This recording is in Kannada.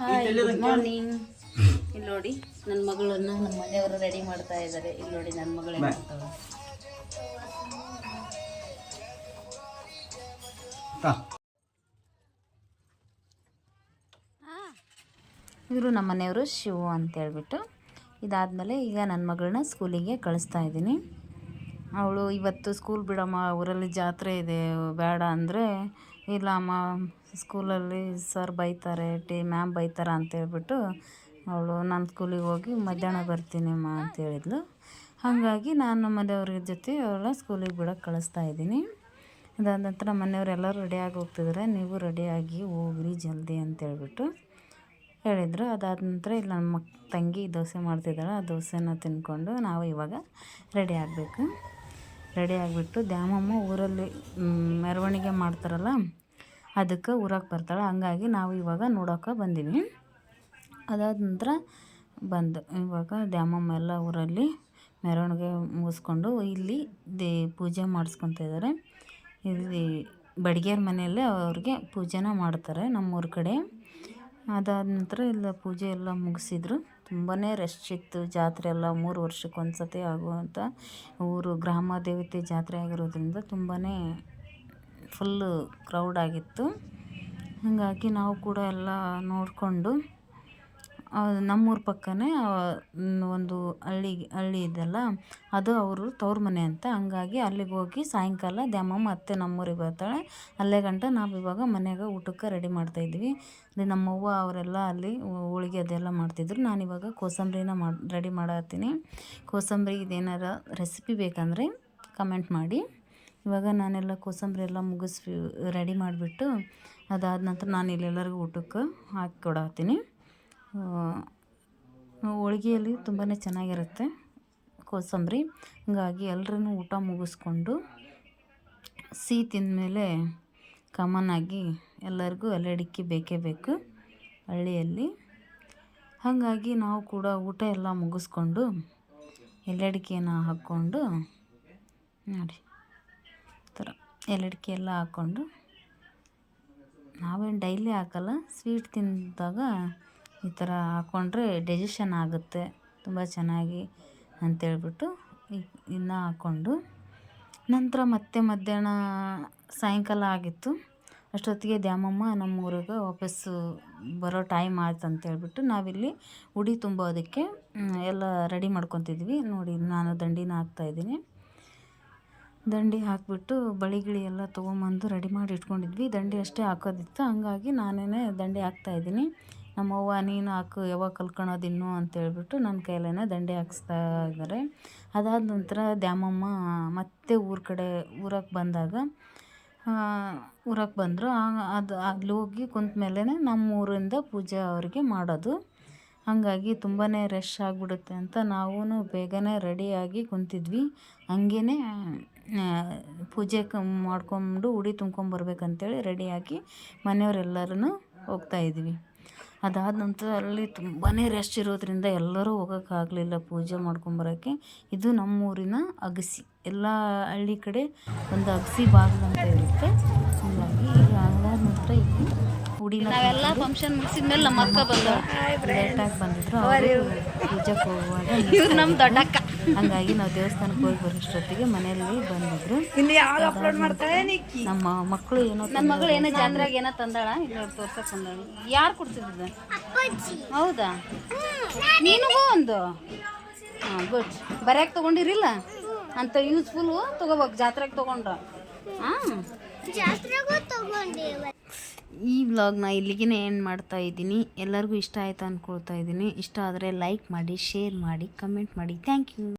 ಹಾಯ್ ಗುಡ್ ಮಾರ್ನಿಂಗ್ ಇಲ್ಲಿ ನೋಡಿ ನನ್ನ ಮಗಳನ್ನು ನಮ್ಮ ಮನೆಯವರು ರೆಡಿ ಮಾಡ್ತಾ ಇದ್ದಾರೆ. ಇಲ್ಲಿ ನೋಡಿ ನನ್ನ ಮಗಳೇ ಮಾಡ್ತಾಳೆ. ಇವರು ನಮ್ಮ ಮನೆಯವರು ಶಿವು ಅಂತ ಹೇಳ್ಬಿಟ್ಟು. ಇದಾದಮೇಲೆ ಈಗ ನನ್ನ ಮಗಳನ್ನ ಸ್ಕೂಲಿಗೆ ಕಳಿಸ್ತಾ ಇದ್ದೀನಿ. ಅವಳು ಇವತ್ತು ಸ್ಕೂಲ್ ಬಿಡಮ್ಮ ಊರಲ್ಲಿ ಜಾತ್ರೆ ಇದೆ ಬೇಡ ಅಂದರೆ ಇಲ್ಲ ಅಮ್ಮ ಸ್ಕೂಲಲ್ಲಿ ಸರ್ ಬೈತಾರೆ, ಟಿ ಮ್ಯಾಮ್ ಬೈತಾರೆ ಅಂತೇಳ್ಬಿಟ್ಟು ಅವಳು ನಾನು ಸ್ಕೂಲಿಗೆ ಹೋಗಿ ಮಧ್ಯಾಹ್ನ ಬರ್ತೀನಿ ಅಮ್ಮ ಅಂತ ಹೇಳಿದ್ಲು. ಹಾಗಾಗಿ ನಾನು ಮನೆಯವ್ರ ಜೊತೆ ಅವಳ ಸ್ಕೂಲಿಗೆ ಬಿಡೋಕೆ ಕಳಿಸ್ತಾ ಇದ್ದೀನಿ. ಅದಾದ ನಂತರ ಮನೆಯವರೆಲ್ಲರೂ ರೆಡಿಯಾಗಿ ಹೋಗ್ತಿದ್ದಾರೆ ನೀವು ರೆಡಿಯಾಗಿ ಹೋಗ್ರಿ ಜಲ್ದಿ ಅಂತ ಹೇಳ್ಬಿಟ್ಟು ಹೇಳಿದರು. ಅದಾದ ನಂತರ ಇಲ್ಲಿ ನನ್ನ ಮಕ್, ತಂಗಿ ದೋಸೆ ಮಾಡ್ತಿದ್ದಾಳೆ. ಆ ದೋಸೆನ ತಿನ್ಕೊಂಡು ನಾವು ಇವಾಗ ರೆಡಿ ಆಗಬೇಕು. ರೆಡಿ ಆಗಿಬಿಟ್ಟು ದ್ಯಾಮಮ್ಮ ಊರಲ್ಲಿ ಮೆರವಣಿಗೆ ಮಾಡ್ತಾರಲ್ಲ ಅದಕ್ಕೆ ಊರಕ್ಕೆ ಬರ್ತಾಳೆ. ಹಂಗಾಗಿ ನಾವು ಇವಾಗ ನೋಡೋಕೆ ಬಂದೀವಿ. ಅದಾದ ನಂತರ ಬಂದು ಇವಾಗ ದ್ಯಾಮಮ್ಮ ಎಲ್ಲ ಊರಲ್ಲಿ ಮೆರವಣಿಗೆ ಮುಗಿಸ್ಕೊಂಡು ಇಲ್ಲಿ ದೇ ಪೂಜೆ ಮಾಡಿಸ್ಕೊತ ಇದ್ದಾರೆ ಇಲ್ಲಿ ಬಡಿಗೆರ ಮನೆಯಲ್ಲೇ ಅವ್ರಿಗೆ ಪೂಜೆನ ಮಾಡ್ತಾರೆ ನಮ್ಮೂರ ಕಡೆ. ಅದಾದ ನಂತರ ಎಲ್ಲ ಪೂಜೆ ಎಲ್ಲ ಮುಗಿಸಿದ್ರು. ತುಂಬಾ ರಶ್ ಇತ್ತು. ಜಾತ್ರೆ ಎಲ್ಲ ಮೂರು ವರ್ಷಕ್ಕೆ ಒಂದು ಸತಿ ಆಗುವಂಥ ಊರು ಗ್ರಾಮ ದೇವತೆ ಜಾತ್ರೆ ಆಗಿರೋದ್ರಿಂದ ತುಂಬಾ ಫುಲ್ಲು ಕ್ರೌಡ್ ಆಗಿತ್ತು. ಹಾಗಾಗಿ ನಾವು ಕೂಡ ಎಲ್ಲ ನೋಡಿಕೊಂಡು ನಮ್ಮೂರ ಪಕ್ಕನೇ ಒಂದು ಹಳ್ಳಿ ಹಳ್ಳಿ ಇದೆಯಲ್ಲ ಅದು ಅವರು ತವ್ರ ಮನೆ ಅಂತ. ಹಂಗಾಗಿ ಅಲ್ಲಿಗೆ ಹೋಗಿ ಸಾಯಂಕಾಲ ದ್ಯಾಮಮ್ಮ ಮತ್ತೆ ನಮ್ಮೂರಿಗೆ ಬರ್ತಾಳೆ. ಅಲ್ಲೇ ಗಂಟ ನಾವು ಇವಾಗ ಮನೆಯಾಗ ಊಟಕ್ಕೆ ರೆಡಿ ಮಾಡ್ತಾಯಿದ್ವಿ ನಮ್ಮವ್ವ ಅವರೆಲ್ಲ ಅಲ್ಲಿ ಹೋಳಿಗೆ ಅದೆಲ್ಲ ಮಾಡ್ತಿದ್ರು. ನಾನು ಇವಾಗ ಕೋಸಂಬರಿನ ಮಾಡಿ ರೆಡಿ ಮಾಡತ್ತೀನಿ. ಕೋಸಂಬರಿ ಇದೇನಾರ ರೆಸಿಪಿ ಬೇಕಂದರೆ ಕಮೆಂಟ್ ಮಾಡಿ. ಇವಾಗ ನಾನೆಲ್ಲ ಕೋಸಂಬರಿ ಎಲ್ಲ ಮುಗಿಸಿ ರೆಡಿ ಮಾಡಿಬಿಟ್ಟು ಅದಾದ ನಂತರ ನಾನು ಇಲ್ಲೆಲ್ಲರಿಗೂ ಊಟಕ್ಕೆ ಹಾಕಿ ಕೊಡತ್ತೀನಿ ಹೋಳ್ಗೆಯಲ್ಲಿ ತುಂಬಾ ಚೆನ್ನಾಗಿರುತ್ತೆ ಕೋಸಂಬರಿ. ಹಾಗಾಗಿ ಎಲ್ರೂ ಊಟ ಮುಗಿಸ್ಕೊಂಡು ಸಿಹಿ ತಿಂದಮೇಲೆ ಕಾಮನ್ ಆಗಿ ಎಲ್ಲರಿಗೂ ಎಲ್ಲಡಿಕ್ಕಿ ಬೇಕೇ ಬೇಕು ಹಳ್ಳಿಯಲ್ಲಿ. ಹಾಗಾಗಿ ನಾವು ಕೂಡ ಊಟ ಎಲ್ಲ ಮುಗಿಸ್ಕೊಂಡು ಎಲೆಡಿಕೆನ ಹಾಕ್ಕೊಂಡು ನೋಡಿ ಥರ ಏಲಕ್ಕಿ ಎಲ್ಲ ಹಾಕ್ಕೊಂಡು ನಾವೇನು ಡೈಲಿ ಹಾಕಲ್ಲ, ಸ್ವೀಟ್ ತಿಂದಾಗ ಈ ಥರ ಹಾಕ್ಕೊಂಡ್ರೆ ಡೈಜೆಷನ್ ಆಗುತ್ತೆ, ತುಂಬ ಚೆನ್ನಾಗಿ ಅಂತೇಳ್ಬಿಟ್ಟು ಇನ್ನು ಹಾಕ್ಕೊಂಡು ನಂತರ ಮತ್ತೆ ಮಧ್ಯಾಹ್ನ ಸಾಯಂಕಾಲ ಆಗಿತ್ತು. ಅಷ್ಟೊತ್ತಿಗೆ ದ್ಯಾಮಮ್ಮ ನಮ್ಮ ಊರಿಗೆ ವಾಪಸ್ಸು ಬರೋ ಟೈಮ್ ಆಯ್ತು ಅಂತೇಳ್ಬಿಟ್ಟು ನಾವಿಲ್ಲಿ ಉಡಿ ತುಂಬೋದಕ್ಕೆ ಎಲ್ಲ ರೆಡಿ ಮಾಡ್ಕೊತಿದ್ವಿ. ನೋಡಿ ನಾನು ದಂಡಿನ ಹಾಕ್ತಾಯಿದ್ದೀನಿ ದಂಡಿ ಹಾಕಿಬಿಟ್ಟು ಬಳಿ ಗಿಳಿ ಎಲ್ಲ ತೊಗೊಂಬಂದು ರೆಡಿ ಮಾಡಿ ಇಟ್ಕೊಂಡಿದ್ವಿ. ದಂಡಿ ಅಷ್ಟೇ ಹಾಕೋದಿತ್ತು. ಹಂಗಾಗಿ ನಾನೇ ದಂಡಿ ಹಾಕ್ತಾಯಿದ್ದೀನಿ ನಮ್ಮವ್ವ ನೀನು ಹಾಕು, ಯಾವಾಗ ಕಲ್ಕೊಳೋದು ಇನ್ನೂ ಅಂತೇಳ್ಬಿಟ್ಟು ನನ್ನ ಕೈಲೇ ದಂಡೆ ಹಾಕಿಸ್ತಾ ಇದ್ದಾರೆ. ಅದಾದ ನಂತರ ದ್ಯಾಮಮ್ಮ ಮತ್ತೆ ಊರ ಕಡೆ ಊರಕ್ಕೆ ಬಂದಾಗ ಊರಕ್ಕೆ ಬಂದರು. ಅದು ಅಲ್ಲಿ ಹೋಗಿ ಕುಂತ ಮೇಲೆ ನಮ್ಮ ಊರಿಂದ ಪೂಜೆ ಅವರಿಗೆ ಮಾಡೋದು. ಹಾಗಾಗಿ ತುಂಬಾ ರಶ್ ಆಗಿಬಿಡುತ್ತೆ ಅಂತ ನಾವೂ ಬೇಗನೆ ರೆಡಿಯಾಗಿ ಕುಂತಿದ್ವಿ. ಹಂಗೇ ಪೂಜೆ ಮಾಡ್ಕೊಂಡು ಉಡಿ ತುಂಬ್ಕೊಂಬರ್ಬೇಕಂತೇಳಿ ರೆಡಿಯಾಗಿ ಮನೆಯವರೆಲ್ಲರೂ ಹೋಗ್ತಾಯಿದ್ವಿ ಅದಾದ ನಂತರ ಅಲ್ಲಿ ತುಂಬಾ ರಶ್ ಇರೋದ್ರಿಂದ ಎಲ್ಲರೂ ಹೋಗೋಕ್ಕಾಗಲಿಲ್ಲ ಪೂಜೆ ಮಾಡ್ಕೊಂಬರೋಕ್ಕೆ ಇದು ನಮ್ಮೂರಿನ ಅಗಸಿ. ಎಲ್ಲ ಹಳ್ಳಿ ಕಡೆ ಒಂದು ಅಗಸಿ ಬಾಗಿಲು ಅಂತ ಇರುತ್ತೆ. ಹಾಗಾಗಿ ಅದಾದ ನಂತರ ಇಲ್ಲಿ ಹುಡಿ ನಾವೆಲ್ಲ ಫಂಕ್ಷನ್ ಮುಗಿಸಿದ್ಮೇಲೆ ನಮ್ಮ ಅಕ್ಕ ಬಂದ ಲೇಟಾಗಿ ಬಂದಿದ್ರು. ಪೂಜೆಗೆ ಹೋಗುವಾಗ ಇವ್ರು ನಮ್ಮ ದೊಡ್ಡಕ್ಕ. ಹಂಗಾಗಿ ನಾವು ದೇವಸ್ಥಾನಕ್ಕೆ ಹೋಗಿ ಬರೋಷ್ಟೊತ್ತಿಗೆ ಮನೆಯಲ್ಲಿ ಬಂದಿದ್ರು. ನಮ್ಮ ಮಕ್ಕಳು ಏನೋ ನನ್ನ ಮಗಳು ಏನೋ ಜಾತ್ರೆಗೆ ಏನೋ ತಂದಾಳ? ಇಲ್ಲ ತೋರ್ಸಕ್ ಬಂದಾಳ ಯಾರು ಕೊಡ್ತಿದ್ದ ಹೌದಾ? ನೀನಿಗೂ ಒಂದು? ಹಾಂ ಗುಡ್ ಬರ್ಯಾಕೆ ತೊಗೊಂಡಿರಿಲ್ಲ? ಅಂತ ಯೂಸ್ಫುಲ್ ತಗೋಬೇಕು ಜಾತ್ರೆಗೆ ತೊಗೊಂಡ್ರ ಹಾಂ. ಈ ವ್ಲಾಗ್ನ ಇಲ್ಲಿಗೆ ಏನು ಮಾಡ್ತಾ ಇದ್ದೀನಿ. ಎಲ್ಲರಿಗೂ ಇಷ್ಟ ಆಯ್ತು ಅಂದ್ಕೊಳ್ತಾ ಇದ್ದೀನಿ. ಇಷ್ಟ ಆದರೆ ಲೈಕ್ ಮಾಡಿ ಶೇರ್ ಮಾಡಿ ಕಮೆಂಟ್ ಮಾಡಿ. Thank you